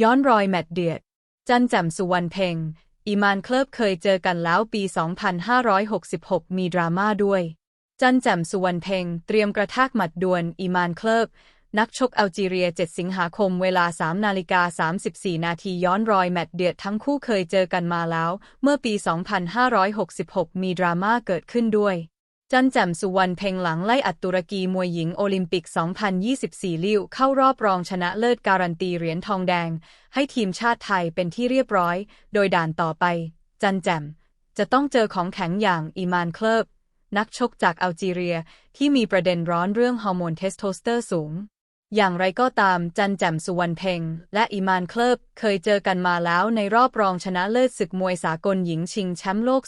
ย้อนรอยแมตเดือดจันแจ่มสุวรรณเพ็งอีมานเคลิบเคยเจอกันแล้วปี 2566 มีดราม่าด้วย จันแจ่มสุวรรณเพ็งเตรียมกระแทกหมัดดวลอีมานเคลิบนักชกอัลจีเรีย 7 สิงหาคม เวลา 3 นาฬิกา 34 นาทีย้อนรอยแมตเดือดทั้งคู่เคยเจอกันมาแล้ว เมื่อปี 2566 มีดราม่าเกิดขึ้นด้วย จันแจ่มสุวรรณเพ่งหลังไล่อัดตุรกีมวยหญิงโอลิมปิก 2024 ลิ้วเข้ารอบรองชนะเลิศการันตีเหรียญทองแดง ให้ทีมชาติไทยเป็นที่เรียบร้อย โดยด่านต่อไป จันแจ่ม จะต้องเจอของแข็งอย่างอีมานเคลิบ นักชกจากอัลจีเรียที่มีประเด็นร้อนเรื่องฮอร์โมนเทสโทสเตอร์สูง อย่างไรก็ตามจันแจ่มสุวรรณเพ็ง และอีมานเคลิบเคยเจอกันมาแล้วในรอบรองชนะเลิศศึกมวยสากลหญิงชิงแชมป์โลก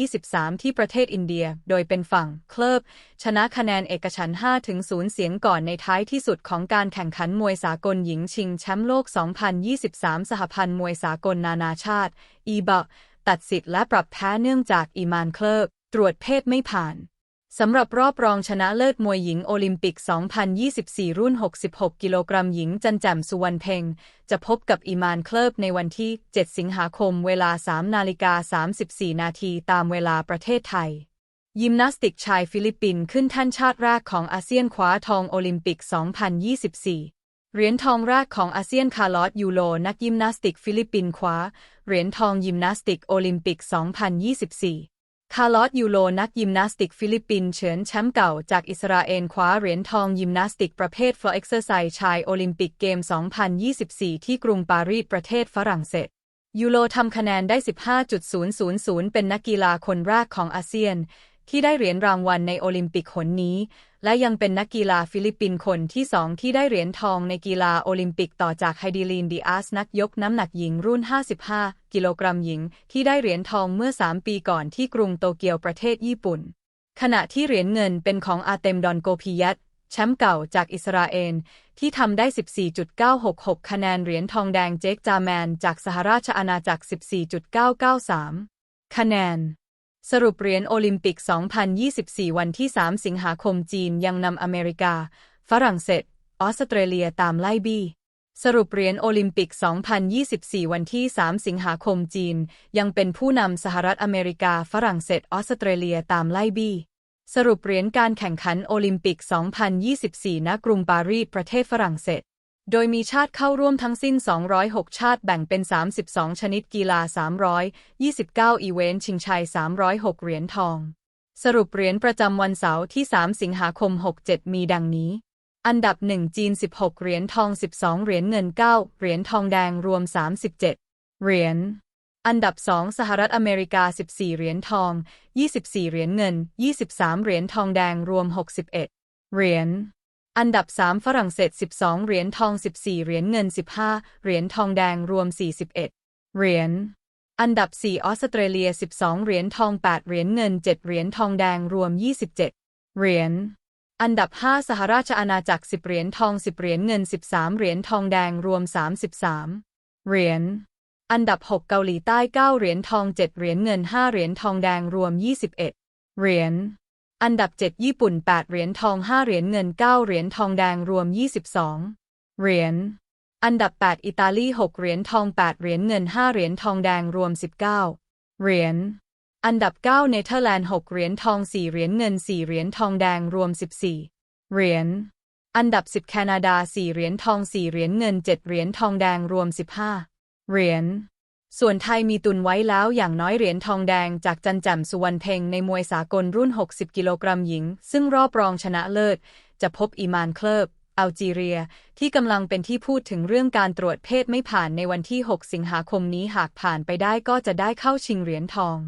2023 ที่ประเทศอินเดีย โดยเป็นฝั่งเคลิบชนะคะแนนเอกฉัน5ถึง0เสียงก่อนในท้ายที่สุดของการแข่งขันมวยสากลหญิงชิงแชมป์โลก 2023 สหพันธ์มวยสากลนานาชาติ อีบะตัดสิทธิ์และปรับแพ้เนื่องจากอีมานเคลิบตรวจเพศไม่ผ่าน สำหรับรอบรองชนะเลิศมวยหญิงโอลิมปิก 2024 รุ่น 66 กิโลกรัมหญิงจันแจ่มสุวรรณเพ็ง จะพบกับอีมานเคลิบในวันที่ 7 สิงหาคมเวลา 3 นาฬิกา 34 นาทีตามเวลาประเทศไทย ยิมนาสติกชายฟิลิปปินส์ขึ้นท่านชาติแรกของอาเซียนคว้าทองโอลิมปิก 2024เหรียญทองแรกของอาเซียนคาร์ลอสยูโรนักยิมนาสติกฟิลิปปินส์คว้า เหรียญทองยิมนาสติกโอลิมปิก 2024 คาร์ลอสยูโรนักยิมนาสติกฟิลิปปินส์เฉินแชมป์เก่าจากอิสราเอลคว้าเหรียญทองยิมนาสติกประเภทฟลอร์เอ็กเซอร์ไซส์ชายโอลิมปิกเกม 2024 ที่กรุงปารีสประเทศฝรั่งเศสยูโรทำคะแนนได้ 15.000 เป็นนักกีฬาคนแรกของอาเซียน ที่ได้เหรียญรางวัลในโอลิมปิกหนนี้ และยังเป็นนักกีฬาฟิลิปปินส์คนที่สองที่ได้เหรียญทองในกีฬาโอลิมปิกต่อจากไฮดิลีนดิอาสนักยกน้ำหนักหญิงรุ่น 55 กิโลกรัมหญิง ที่ได้เหรียญทองเมื่อ 3 ปีก่อนที่กรุงโตเกียวประเทศญี่ปุ่น ขณะที่เหรียญเงินเป็นของอาเตมดอนโกพิยัตแชมป์เก่าจากอิสราเอลที่ทำได้ 14.966 คะแนนเหรียญทองแดงเจคจาแมนจากสหราชอาณาจักร 14.993 คะแนน สรุปเหรียญโอลิมปิก 2024 วันที่ 3 สิงหาคมจีนยังนำอเมริกา ฝรั่งเศส ออสเตรเลียตามไล่บี้ สรุปเหรียญโอลิมปิก 2024 วันที่ 3 สิงหาคมจีน ยังเป็นผู้นำสหรัฐอเมริกา ฝรั่งเศส ออสเตรเลียตามไล่บี้ สรุปเหรียญการแข่งขันโอลิมปิก 2024 ณ กรุงปารีส ประเทศฝรั่งเศส โดยมีชาติเข้าร่วมทั้งสิ้น 206 ชาติแบ่งเป็น 32 ชนิดกีฬา 329 อีเวนต์ชิงชัย 306 เหรียญทอง สรุปเหรียญประจำวันเสาร์ที่ 3 สิงหาคม 67 มีดังนี้ อันดับ 1 จีน 16 เหรียญทอง 12 เหรียญเงิน 9 เหรียญทองแดงรวม 37 เหรียญอันดับ 2 สหรัฐอเมริกา 14 เหรียญทอง 24 เหรียญเงิน 23 เหรียญทองแดงรวม 61 เหรียญ อันดับ 3 ฝรั่งเศส 12 เหรียญทอง 14 เหรียญเงิน 15 เหรียญทองแดงรวม 41 เหรียญ อันดับ 4 ออสเตรเลีย 12 เหรียญทอง 8 เหรียญเงิน 7 เหรียญทองแดงรวม 27 เหรียญ อันดับ 5 สหราชอาณาจักร 10 เหรียญทอง 10 เหรียญเงิน 13 เหรียญทองแดงรวม 33 เหรียญ อันดับ 6 เกาหลีใต้ 9 เหรียญทอง 7 เหรียญเงิน 5 เหรียญทองแดงรวม 21 เหรียญ อันดับ 7 ญี่ปุ่น 8 เหรียญทอง 5 เหรียญเงิน 9 เหรียญทองแดงรวม 22 เหรียญ อันดับ 8 อิตาลี 6 เหรียญทอง 8 เหรียญเงิน 5 เหรียญทองแดงรวม 19 เหรียญ อันดับ 9 เนเธอร์แลนด์ 6 เหรียญทอง 4 เหรียญเงิน 4 เหรียญทองแดงรวม 14 เหรียญ อันดับ 10 แคนาดา 4 เหรียญทอง 4 เหรียญเงิน 7 เหรียญทองแดงรวม 15 เหรียญ ส่วนไทยมีตุนไว้แล้วอย่างน้อยเหรียญทองแดงจากจันแจ่มสุวรรณเพ็งในมวยสากลรุ่น 60 กิโลกรัมหญิง ซึ่งรอบรองชนะเลิศ จะพบอีมานเคลิบอัลจีเรีย ที่กำลังเป็นที่พูดถึงเรื่องการตรวจเพศไม่ผ่านในวันที่ 6 สิงหาคมนี้หากผ่านไปได้ก็จะได้เข้าชิงเหรียญทอง